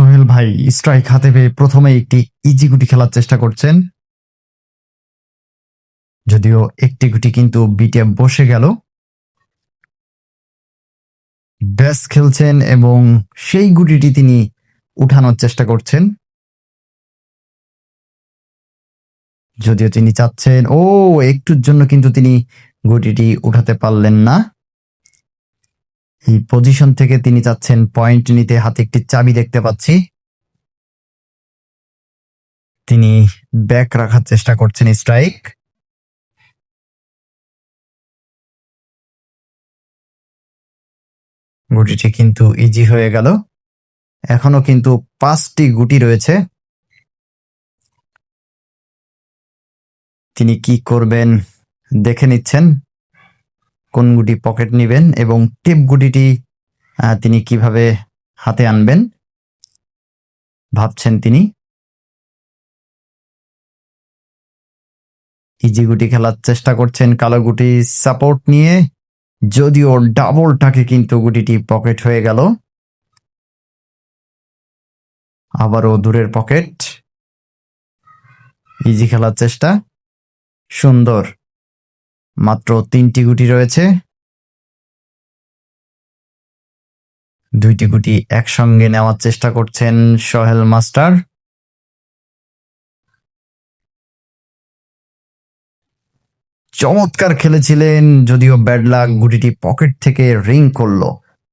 সোহেল ভাই স্ট্রাইক হাতে পেয়ে প্রথমে একটি ইজি গুটি খেলার চেষ্টা করছেন। যদিও একটি গুটি কিন্তু বিটে বসে গেল। ব্যাস খেলছেন এবং সেই গুটিটি তিনি উঠানোর চেষ্টা করছেন। যদিও তিনি চাচ্ছেন, ও, একটুর জন্য কিন্তু তিনি গুটিটি উঠাতে পারলেন না। পজিশন থেকে তিনি চাচ্ছেন পয়েন্ট নিতে হাতে একটি চাবি দেখতে পাচ্ছি। তিনি ব্যাক রাখার চেষ্টা করছেন স্ট্রাইক গুটিটি কিন্তু ইজি হয়ে গেল। এখনও কিন্তু পাঁচটি গুটি রয়েছে। তিনি কি করবেন দেখে নিচ্ছেন। কোন গুটি পকেট নেবেন এবং টিপ গুটিটি তিনি কীভাবে হাতে আনবেন? ভাবছেন তিনি। ইজি গুটি খেলার চেষ্টা করছেন কালো গুটি সাপোর্ট নিয়ে, যদিও ডাবলটাকে কিন্তু গুটিটি পকেট হয়ে গেল। আবারও দূরের পকেট। ইজি খেলার চেষ্টা। সুন্দর। মাত্র তিনটি গুটি রয়েছে। দুইটি গুটি একসঙ্গে নেওয়ার চেষ্টা করছেন সোহেল মাস্টার। চমৎকার খেলেছিলেন, যদিও ব্যাডলাক গুটিটি পকেট থেকে রিং করল।